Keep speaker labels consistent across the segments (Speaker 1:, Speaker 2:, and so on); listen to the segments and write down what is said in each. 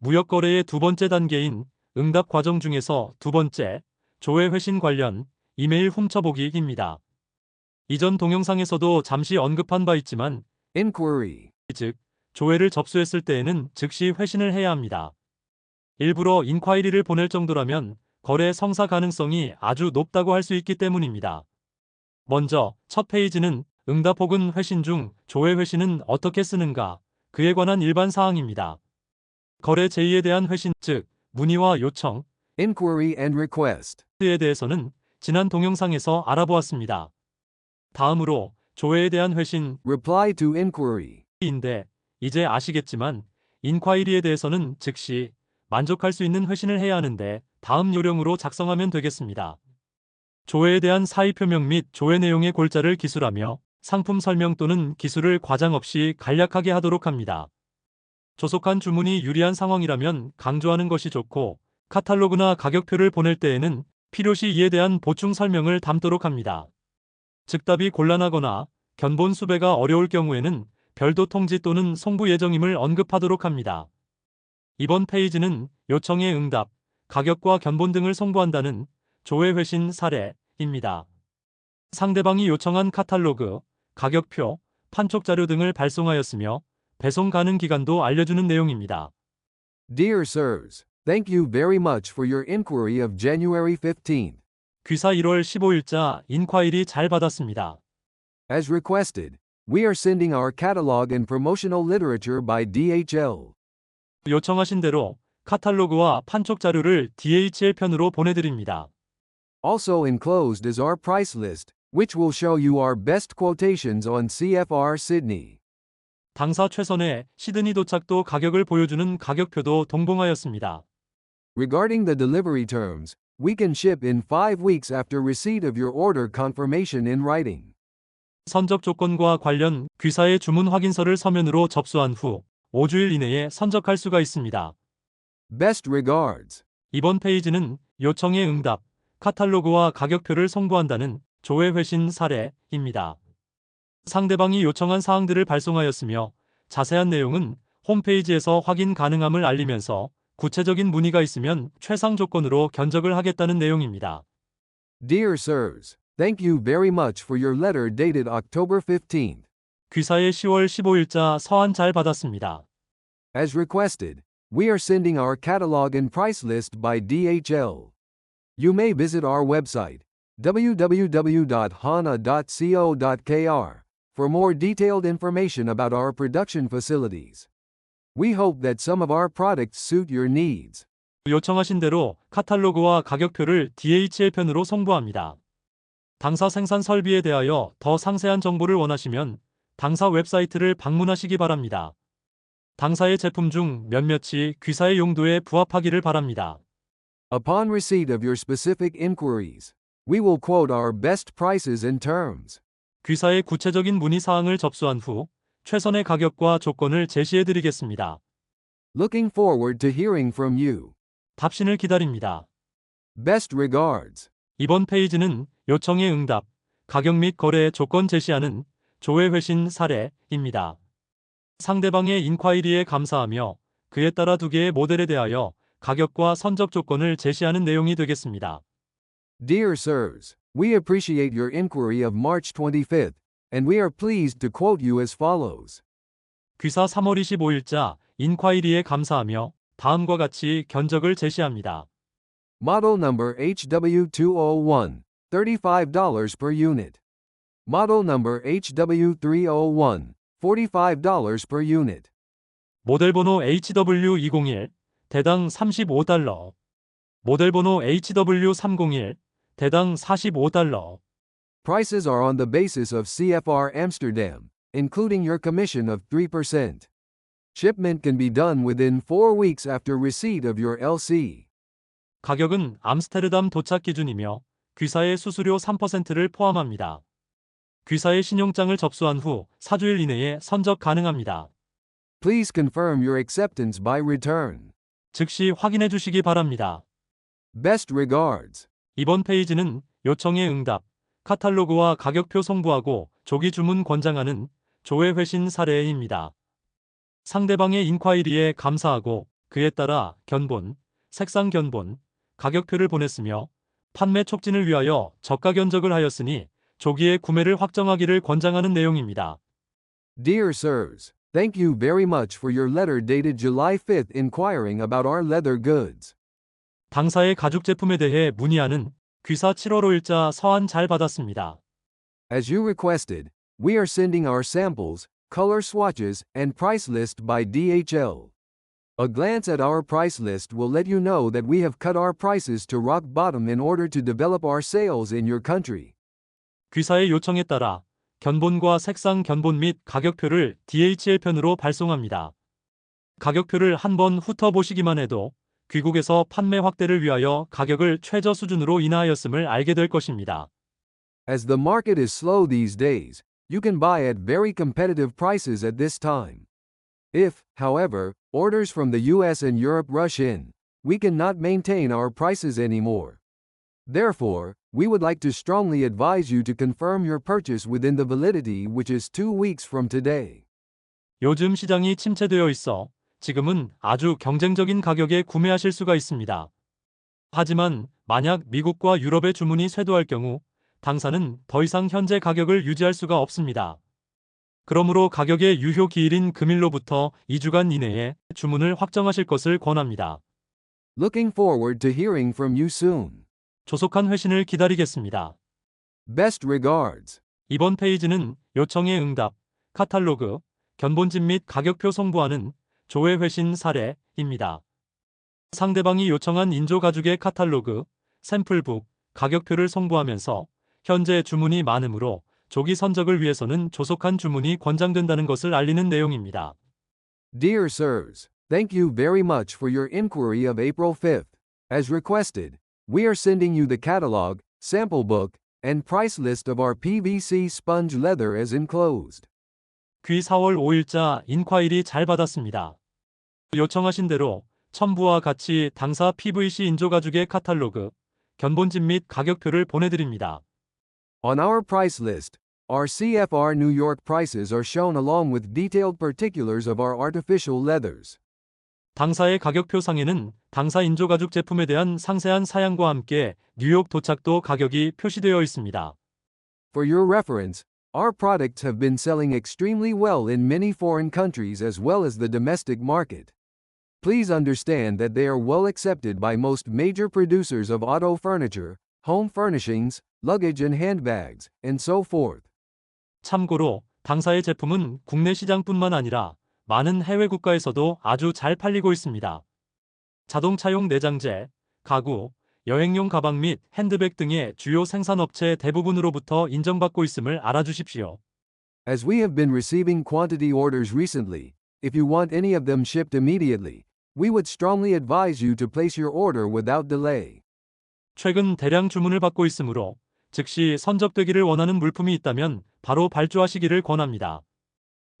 Speaker 1: 무역 거래의 두 번째 단계인 응답 과정 중에서 두 번째, 조회 회신 관련 이메일 훔쳐보기입니다. 이전 동영상에서도 잠시 언급한 바 있지만
Speaker 2: Inquiry.
Speaker 1: 즉 조회를 접수했을 때에는 즉시 회신을 해야 합니다. 일부러 인콰이리를 보낼 정도라면 거래 성사 가능성이 아주 높다고 할 수 있기 때문입니다. 먼저 첫 페이지는 응답 혹은 회신 중 조회 회신은 어떻게 쓰는가 그에 관한 일반 사항입니다. 거래 제의에 대한 회신 즉 문의와 요청
Speaker 2: Inquiry and request.
Speaker 1: 에 대해서는 지난 동영상에서 알아보았습니다. 다음으로 조회에 대한 회신
Speaker 2: Reply to inquiry.
Speaker 1: 인데 이제 아시겠지만 인콰이리에 대해서는 즉시 만족할 수 있는 회신을 해야 하는데 다음 요령으로 작성하면 되겠습니다. 조회에 대한 사의 표명 및 조회 내용의 골자를 기술하며 상품 설명 또는 기술을 과장 없이 간략하게 하도록 합니다. 조속한 주문이 유리한 상황이라면 강조하는 것이 좋고 카탈로그나 가격표를 보낼 때에는 필요시 이에 대한 보충 설명을 담도록 합니다. 즉답이 곤란하거나 견본 수배가 어려울 경우에는 별도 통지 또는 송부 예정임을 언급하도록 합니다. 이번 페이지는 요청의 응답, 가격과 견본 등을 송부한다는 조회 회신 사례입니다. 상대방이 요청한 카탈로그, 가격표, 판촉 자료 등을 발송하였으며 배송 가능 기간도 알려주는 내용입니다.
Speaker 2: Dear sirs, thank you very much for your inquiry of January 15th.
Speaker 1: 귀사 1월 15일자 인콰이리 잘 받았습니다.
Speaker 2: As requested, we are sending our catalog and promotional literature by DHL.
Speaker 1: 요청하신 대로 카탈로그와 판촉 자료를 DHL 편으로 보내드립니다.
Speaker 2: Also enclosed is our price list, which will show you our best quotations on CFR Sydney.
Speaker 1: 당사 최선의 시드니 도착도 가격을 보여주는 가격표도 동봉하였습니다.
Speaker 2: Regarding the delivery terms, we can ship in five weeks after receipt of your order confirmation in writing.
Speaker 1: 선적 조건과 관련 귀사의 주문 확인서를 서면으로 접수한 후 5주일 이내에 선적할 수가 있습니다.
Speaker 2: Best regards.
Speaker 1: 이번 페이지는 요청의 응답, 카탈로그와 가격표를 송부한다는 조회 회신 사례입니다. 상대방이 요청한 사항들을 발송하였으며 자세한 내용은 홈페이지에서 확인 가능함을 알리면서 구체적인 문의가 있으면 최상 조건으로 견적을 하겠다는 내용입니다.
Speaker 2: Dear sirs, thank you very much for your letter dated October 15th.
Speaker 1: 귀사의 10월 15일자 서한 잘 받았습니다.
Speaker 2: As requested, we are sending our catalog and price list by DHL. You may visit our website, www.hana.co.kr, for more detailed information about our production facilities. We hope that some of our products suit your needs.
Speaker 1: 요청하신 대로 카탈로그와 가격표를 DHL 편으로 송부합니다. 당사 생산 설비에 대하여 더 상세한 정보를 원하시면 당사 웹사이트를 방문하시기 바랍니다. 당사의 제품 중 몇몇이 귀사의 용도에 부합하기를 바랍니다.
Speaker 2: Upon receipt of your specific inquiries, we will quote our best prices and terms.
Speaker 1: 귀사의 구체적인 문의 사항을 접수한 후 최선의 가격과 조건을 제시해 드리겠습니다.
Speaker 2: Looking forward to hearing from you.
Speaker 1: 답신을 기다립니다.
Speaker 2: Best regards.
Speaker 1: 이번 페이지는 요청의 응답, 가격 및 거래의 조건 제시하는 조회 회신 사례입니다. 상대방의 인콰이리에 감사하며 그에 따라 두 개의 모델에 대하여 가격과 선적 조건을 제시하는 내용이 되겠습니다.
Speaker 2: Dear sirs, we appreciate your inquiry of March 25th, and we are pleased to quote you as follows.
Speaker 1: 귀사 3월 25일자 인콰이리에 감사하며 다음과 같이 견적을 제시합니다.
Speaker 2: Model number HW201, $35 per unit. Model number HW301, $45 per unit.
Speaker 1: 모델 번호 HW201 대당 35달러. 모델 번호 HW301 대당 45달러.
Speaker 2: Prices are on the basis of CFR Amsterdam, including your commission of 3%. Shipment can be done within four weeks after receipt of your LC.
Speaker 1: 가격은 암스테르담 도착 기준이며 귀사의 수수료 3%를 포함합니다. 귀사의 신용장을 접수한 후 4주일 이내에 선적 가능합니다.
Speaker 2: Please confirm your acceptance by return.
Speaker 1: 즉시 확인해 주시기 바랍니다.
Speaker 2: Best regards.
Speaker 1: 이번 페이지는 요청의 응답, 카탈로그와 가격표 송부하고 조기 주문 권장하는 조회 회신 사례입니다. 상대방의 인콰이리에 감사하고 그에 따라 견본, 색상 견본, 가격표를 보냈으며 판매 촉진을 위하여 저가 견적을 하였으니 조기에 구매를 확정하기를 권장하는 내용입니다.
Speaker 2: Dear sirs, thank you very much for your letter dated July 5th inquiring about our leather goods.
Speaker 1: 당사의 가죽 제품에 대해 문의하는 귀사 7월 5일자 서한 잘 받았습니다.
Speaker 2: As you requested, we are sending our samples, color swatches, and price list by DHL. A glance at our price list will let you know that we have cut our prices to rock bottom in order to develop our sales in your country.
Speaker 1: 귀사의 요청에 따라 견본과 색상 견본 및 가격표를 DHL 편으로 발송합니다. 가격표를 한번 훑어보시기만 해도 귀국에서 판매 확대를 위하여 가격을 최저 수준으로 인하하였음을 알게 될 것입니다.
Speaker 2: As the market is slow these days, you can buy at very competitive prices at this time. If, however, orders from the US and Europe rush in, we cannot maintain our prices anymore. Therefore, we would like to strongly advise you to confirm your purchase within the validity which is two weeks from today.
Speaker 1: 요즘 시장이 침체되어 있어 지금은 아주 경쟁적인 가격에 구매하실 수가 있습니다. 하지만 만약 미국과 유럽의 주문이 쇄도할 경우 당사는 더 이상 현재 가격을 유지할 수가 없습니다. 그러므로 가격의 유효 기일인 금일로부터 2주간 이내에 주문을 확정하실 것을 권합니다.
Speaker 2: Looking forward to hearing from you soon.
Speaker 1: 조속한 회신을 기다리겠습니다.
Speaker 2: Best regards.
Speaker 1: 이번 페이지는 요청의 응답, 카탈로그, 견본집 및 가격표 송부하는 조회 회신 사례입니다. 상대방이 요청한 인조 가죽의 카탈로그, 샘플북, 가격표를 송부하면서 현재 주문이 많으므로 조기 선적을 위해서는 조속한 주문이 권장된다는 것을 알리는 내용입니다.
Speaker 2: Dear sirs, thank you very much for your inquiry of April 5th. As requested, we are sending you the catalog, sample book, and price list of our PVC sponge leather as enclosed.
Speaker 1: 귀 4월 5일자 인콰이리 잘 받았습니다. 요청하신 대로 첨부와 같이 당사 PVC 인조 가죽의 카탈로그, 견본집 및 가격표를 보내드립니다.
Speaker 2: On our price list, our CFR New York prices are shown along with detailed particulars of our artificial leathers.
Speaker 1: 당사의 가격표 상에는 당사 인조가죽 제품에 대한 상세한 사양과 함께 뉴욕 도착도 가격이 표시되어 있습니다.
Speaker 2: For your reference, our products have been selling extremely well in many foreign countries as well as the domestic market. Please understand that they are well accepted by most major producers of auto furniture, home furnishings, luggage and handbags, and so forth.
Speaker 1: 참고로 당사의 제품은 국내 시장뿐만 아니라 많은 해외 국가에서도 아주 잘 팔리고 있습니다. 자동차용 내장재, 가구, 여행용 가방 및 핸드백 등의 주요 생산업체 대부분으로부터 인정받고 있음을 알아주십시오.
Speaker 2: As we have been receiving quantity orders recently, if you want any of them shipped immediately, we would strongly advise you to place your order without delay.
Speaker 1: 최근 대량 주문을 받고 있으므로 즉시 선적되기를 원하는 물품이 있다면 바로 발주하시기를 권합니다.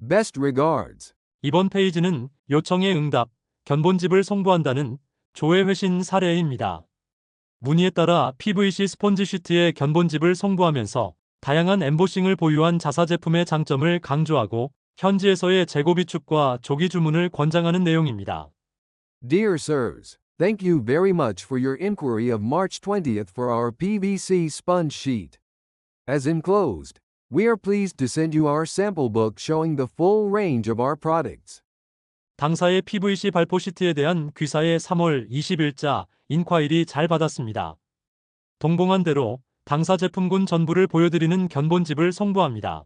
Speaker 2: Best regards.
Speaker 1: 이번 페이지는 요청의 응답, 견본집을 송부한다는 조회 회신 사례입니다. 문의에 따라 PVC 스폰지 시트의 견본집을 송부하면서 다양한 엠보싱을 보유한 자사 제품의 장점을 강조하고 현지에서의 재고 비축과 조기 주문을 권장하는 내용입니다.
Speaker 2: Dear sirs, thank you very much for your inquiry of March 20th for our PVC sponge sheet. As enclosed, we are pleased to send you our sample book showing the full range of our products.
Speaker 1: 당사의 PVC 발포 시트에 대한 귀사의 3월 20일자 인콰일이 잘 받았습니다. 동봉한 대로 당사 제품군 전부를 보여드리는 견본집을 송부합니다.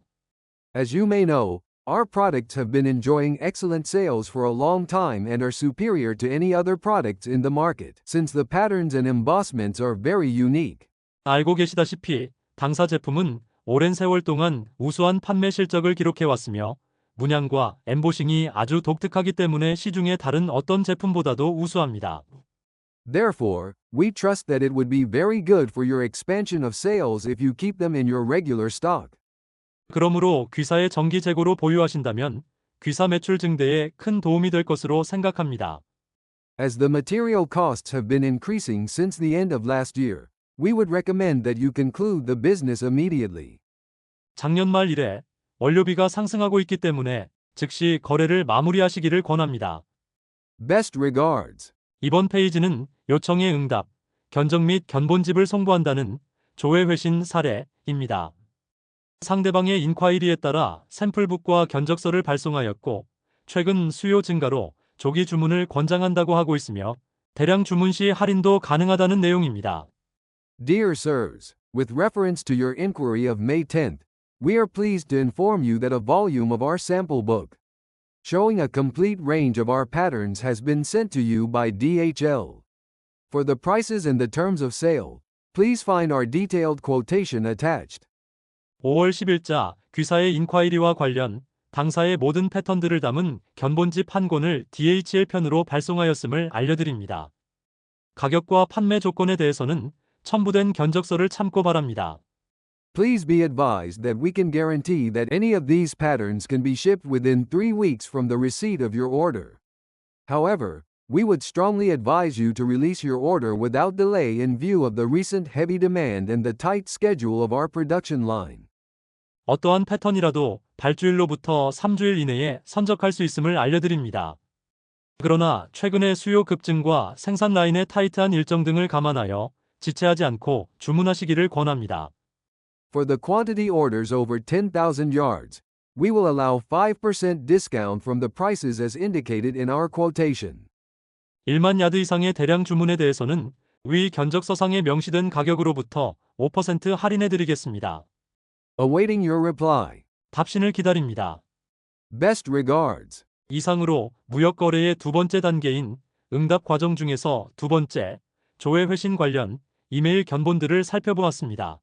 Speaker 2: As you may know, our products have been enjoying excellent sales for a long time and are superior to any other products in the market, since the patterns and embossments are very unique.
Speaker 1: 알고 계시다시피 당사 제품은 오랜 세월 동안 우수한 판매 실적을 기록해왔으며 문양과 엠보싱이 아주 독특하기 때문에 시중의 다른 어떤 제품보다도 우수합니다.
Speaker 2: Therefore, we trust that it would be very good for your expansion of sales if you keep them in your regular stock.
Speaker 1: 그러므로 귀사의 정기 재고로 보유하신다면 귀사 매출 증대에 큰 도움이 될 것으로 생각합니다.
Speaker 2: As the material costs have been increasing since the end of last year, we would recommend that you conclude the business immediately.
Speaker 1: 작년 말 이래 원료비가 상승하고 있기 때문에 즉시 거래를 마무리하시기를 권합니다.
Speaker 2: Best regards.
Speaker 1: 이번 페이지는 요청의 응답, 견적 및 견본집을 송부한다는 조회 회신 사례입니다. 상대방의 인콰이리에 따라 샘플북과 견적서를 발송하였고 최근 수요 증가로 조기 주문을 권장한다고 하고 있으며 대량 주문 시 할인도 가능하다는 내용입니다.
Speaker 2: Dear sirs, with reference to your inquiry of May 10th, we are pleased to inform you that a volume of our sample book, showing a complete range of our patterns has been sent to you by DHL. For the prices and the terms of sale, please find our detailed quotation attached.
Speaker 1: 5월 10일자 귀사의 인콰이리와 관련 당사의 모든 패턴들을 담은 견본집 한 권을 DHL 편으로 발송하였음을 알려드립니다. 가격과 판매 조건에 대해서는 첨부된 견적서를 참고 바랍니다.
Speaker 2: Please be advised that we can guarantee that any of these patterns can be shipped within three weeks from the receipt of your order. However, we would strongly advise you to release your order without delay in view of the recent heavy demand and the tight schedule of our production line.
Speaker 1: 어떠한 패턴이라도 발주일로부터 3주일 이내에 선적할 수 있음을 알려드립니다. 그러나 최근의 수요 급증과 생산 라인의 타이트한 일정 등을 감안하여 지체하지 않고 주문하시기를 권합니다.
Speaker 2: For the quantity orders over 10,000 yards, we will allow 5% discount from the prices as indicated in our quotation.
Speaker 1: 1만 야드 이상의 대량 주문에 대해서는 위 견적서상에 명시된 가격으로부터 5% 할인해 드리겠습니다.
Speaker 2: Awaiting your reply.
Speaker 1: 답신을 기다립니다.
Speaker 2: Best regards.
Speaker 1: 이상으로 무역 거래의 두 번째 단계인 응답 과정 중에서 두 번째 조회 회신 관련 이메일 견본들을 살펴보았습니다.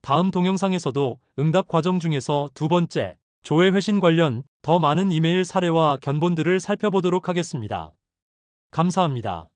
Speaker 1: 다음 동영상에서도 응답 과정 중에서 두 번째 조회 회신 관련 더 많은 이메일 사례와 견본들을 살펴보도록 하겠습니다. 감사합니다.